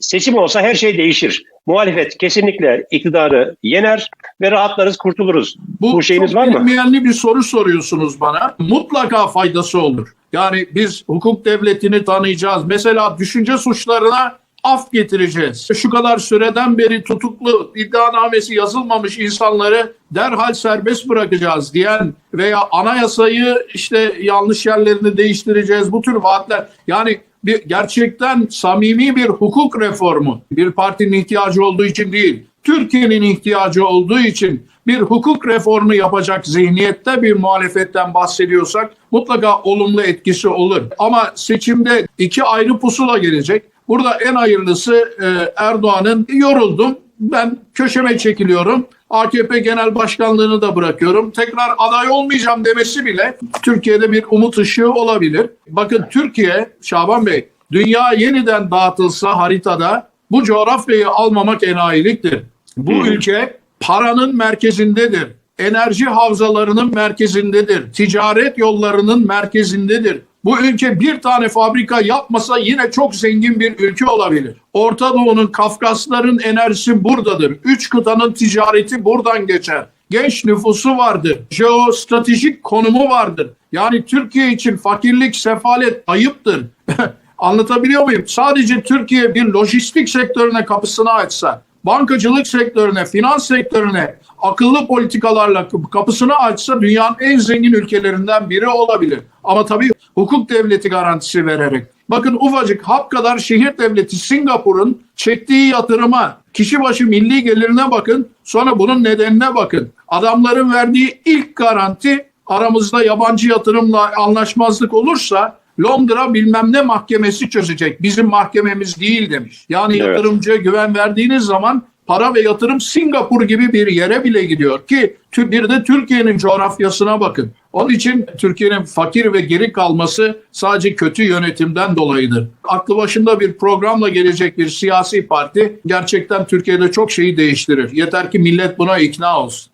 seçim olsa her şey değişir. Muhalefet kesinlikle iktidarı yener ve rahatlarız, kurtuluruz. Bu şeyiniz çok var mı? bilinmeyenli bir soru soruyorsunuz bana. Mutlaka faydası olur. Yani biz hukuk devletini tanıyacağız. Mesela düşünce suçlarına af getireceğiz. Şu kadar süreden beri tutuklu iddianamesi yazılmamış insanları derhal serbest bırakacağız diyen veya anayasayı işte yanlış yerlerini değiştireceğiz. Bu tür vaatler yani bir gerçekten samimi bir hukuk reformu bir partinin ihtiyacı olduğu için değil. Türkiye'nin ihtiyacı olduğu için bir hukuk reformu yapacak zihniyette bir muhalefetten bahsediyorsak mutlaka olumlu etkisi olur. Ama seçimde iki ayrı pusula gelecek. Burada en hayırlısı e, Erdoğan'ın yoruldum ben köşeme çekiliyorum. AKP Genel Başkanlığını da bırakıyorum. Tekrar aday olmayacağım demesi bile Türkiye'de bir umut ışığı olabilir. Bakın Türkiye, Şaban Bey, dünya yeniden dağıtılsa haritada bu coğrafyayı almamak enayiliktir. Bu ülke paranın merkezindedir. Enerji havzalarının merkezindedir. Ticaret yollarının merkezindedir. Bu ülke bir tane fabrika yapmasa yine çok zengin bir ülke olabilir. Orta Doğu'nun, Kafkasların enerjisi buradadır. Üç kıtanın ticareti buradan geçer. Genç nüfusu vardır. Jeostratejik konumu vardır. Yani Türkiye için fakirlik, sefalet ayıptır. Anlatabiliyor muyum? Sadece Türkiye bir lojistik sektörüne kapısını açsa, bankacılık sektörüne, finans sektörüne akıllı politikalarla kapısını açsa dünyanın en zengin ülkelerinden biri olabilir. Ama tabii hukuk devleti garantisi vererek. Bakın ufacık hap kadar şehir devleti Singapur'un çektiği yatırıma, kişi başı milli gelirine bakın, sonra bunun nedenine bakın. Adamların verdiği ilk garanti aramızda yabancı yatırımla anlaşmazlık olursa Londra bilmem ne mahkemesi çözecek. Bizim mahkememiz değil demiş. Yani Evet. yatırımcıya güven verdiğiniz zaman para ve yatırım Singapur gibi bir yere bile gidiyor ki bir de Türkiye'nin coğrafyasına bakın. Onun için Türkiye'nin fakir ve geri kalması sadece kötü yönetimden dolayıdır. Aklı başında bir programla gelecek bir siyasi parti gerçekten Türkiye'de çok şeyi değiştirir. Yeter ki millet buna ikna olsun.